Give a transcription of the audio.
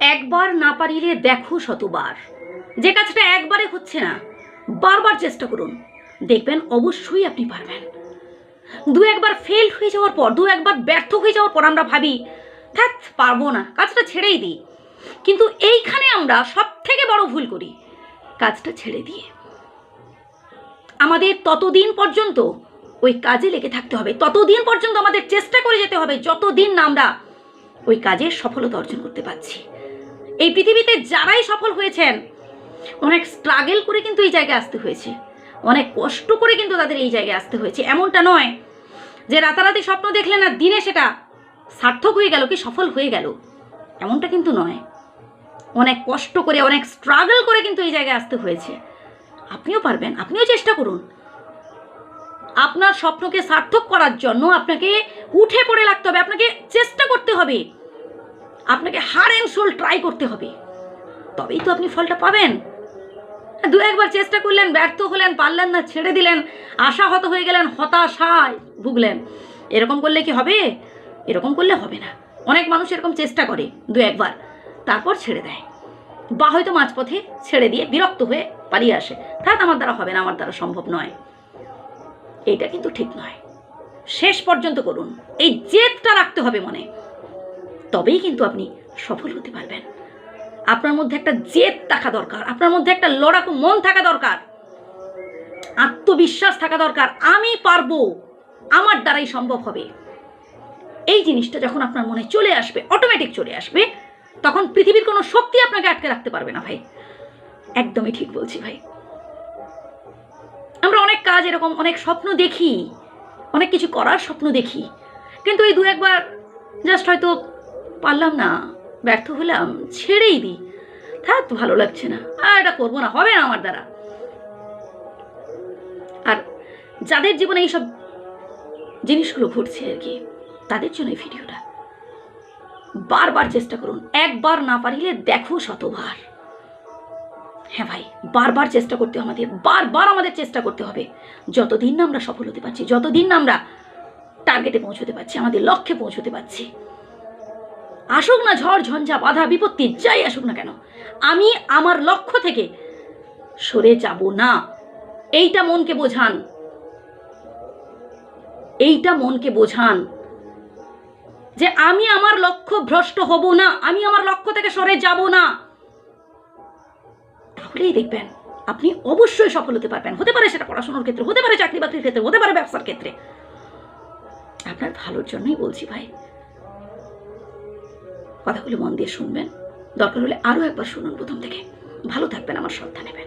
একবার না পারিলে দেখো শতবার। যে কাজটা একবারে হচ্ছে না, বারবার চেষ্টা করুন। দেখবেন অবশ্যই আপনি পারবেন। দু একবার ফেল হয়ে যাওয়ার পর, দু একবার ব্যর্থ হয়ে যাওয়ার পর আমরা ভাবি থাক পারব না, কাজটা ছেড়েই দিই। কিন্তু এইখানে আমরা সব থেকে বড় ভুল করি, কাজটা ছেড়ে দিয়ে। আমাদের ততদিন পর্যন্ত ওই কাজে লেগে থাকতে হবে। ততদিন পর্যন্ত আমাদের চেষ্টা করে যেতে হবে, যতদিন না আমরা ওই কাজের সফলতা অর্জন করতে পারছি। এই পৃথিবীতে যারাই সফল হয়েছেন, অনেক স্ট্রাগল করে কিন্তু এই জায়গায় আসতে হয়েছে। অনেক কষ্ট করে কিন্তু তাদের এই জায়গায় আসতে হয়েছে। এমনটা নয় যে রাতারাতি স্বপ্ন দেখলে না দিনে সেটা সার্থক হয়ে গেল কি সফল হয়ে গেল। এমনটা কিন্তু নয়। অনেক কষ্ট করে, অনেক স্ট্রাগল করে কিন্তু এই জায়গায় আসতে হয়েছে। আপনিও পারবেন, আপনিও চেষ্টা করুন। আপনার স্বপ্নকে সার্থক করার জন্য আপনাকে উঠে পড়ে লাগতে হবে, আপনাকে চেষ্টা করতে হবে। আপনাকে হার অ্যান্ড সোল ট্রাই করতে হবে। তবেই তো আপনি ফলটা পাবেন। দু একবার চেষ্টা করলেন, ব্যর্থ হলেন, পারলেন না, ছেড়ে দিলেন, আশাহত হয়ে গেলেন, হতাশায় ভুগলেন। এরকম করলে কি হবে? এরকম করলে হবে না। অনেক মানুষ এরকম চেষ্টা করে দু একবার। তারপর ছেড়ে দেয়। বা হয়তো মাঝপথে ছেড়ে দিয়ে বিরক্ত হয়ে পালিয়ে আসে। থাক আমার দ্বারা হবে না, আমার দ্বারা সম্ভব নয়। এইটা কিন্তু ঠিক নয়। শেষ পর্যন্ত করুন। এই জেদটা রাখতে হবে মনে। তবেই কিন্তু আপনি সফল হতে পারবেন। আপনার মধ্যে একটা জেদ থাকা দরকার, আপনার মধ্যে একটা লড়াকু মন থাকা দরকার, আত্মবিশ্বাস থাকা দরকার, আমি পারব, আমার দ্বারাই সম্ভব হবে। এই জিনিসটা যখন আপনার মনে চলে আসবে অটোমেটিক চলে আসবে, তখন পৃথিবীর কোনো শক্তি আপনাকে আটকে রাখতে পারবে না ভাই। একদমই ঠিক বলছি ভাই। আমরা অনেক কাজ এরকম, অনেক স্বপ্ন দেখি, অনেক কিছু করার স্বপ্ন দেখি, কিন্তু এই দু একবার জাস্ট হয়তো পারলাম না, ব্যর্থ হলাম, ছেড়েই দিই। থাক, ভালো লাগছে না, আর এটা করব না, হবে না আমার দ্বারা। আর যাদের জীবনে এইসব জিনিসগুলো ঘটছে আর কি, তাদের জন্য এই ভিডিওটা। বারবার চেষ্টা করুন, একবার না পারিলে দেখো শতবার। হ্যাঁ ভাই, বারবার চেষ্টা করতে হবে আমাদের, বারবার আমাদের চেষ্টা করতে হবে। যতদিন না আমরা সফল হতে পারছি, যতদিন না আমরা টার্গেটে পৌঁছতে পারছি, আমাদের লক্ষ্যে পৌঁছতে পারছি। আসুক না ঝড়, ঝঞ্ঝা, বাধা, বিপত্তি, যাই আসুক না কেন, আমি আমার লক্ষ্য থেকে সরে যাব না। এইটা মনকে বোঝান। এইটা মনকে বোঝান যে আমি আমার লক্ষ্য ভ্রষ্ট হব না, আমি আমার লক্ষ্য থেকে সরে যাব না। তাহলেই দেখবেন, আপনি অবশ্যই সফল হতে পারবেন। হতে পারে সেটা পড়াশোনার ক্ষেত্রে, হতে পারে চাকরি বাকরির ক্ষেত্রে, হতে পারে ব্যবসার ক্ষেত্রে। আপনার ভালোর জন্যই বলছি ভাই কথাগুলো মন দিয়ে শুনবেন। দরকার হলে আরও একবার শুনুন প্রথম থেকে। ভালো থাকবেন, আমার শ্রদ্ধা নেবেন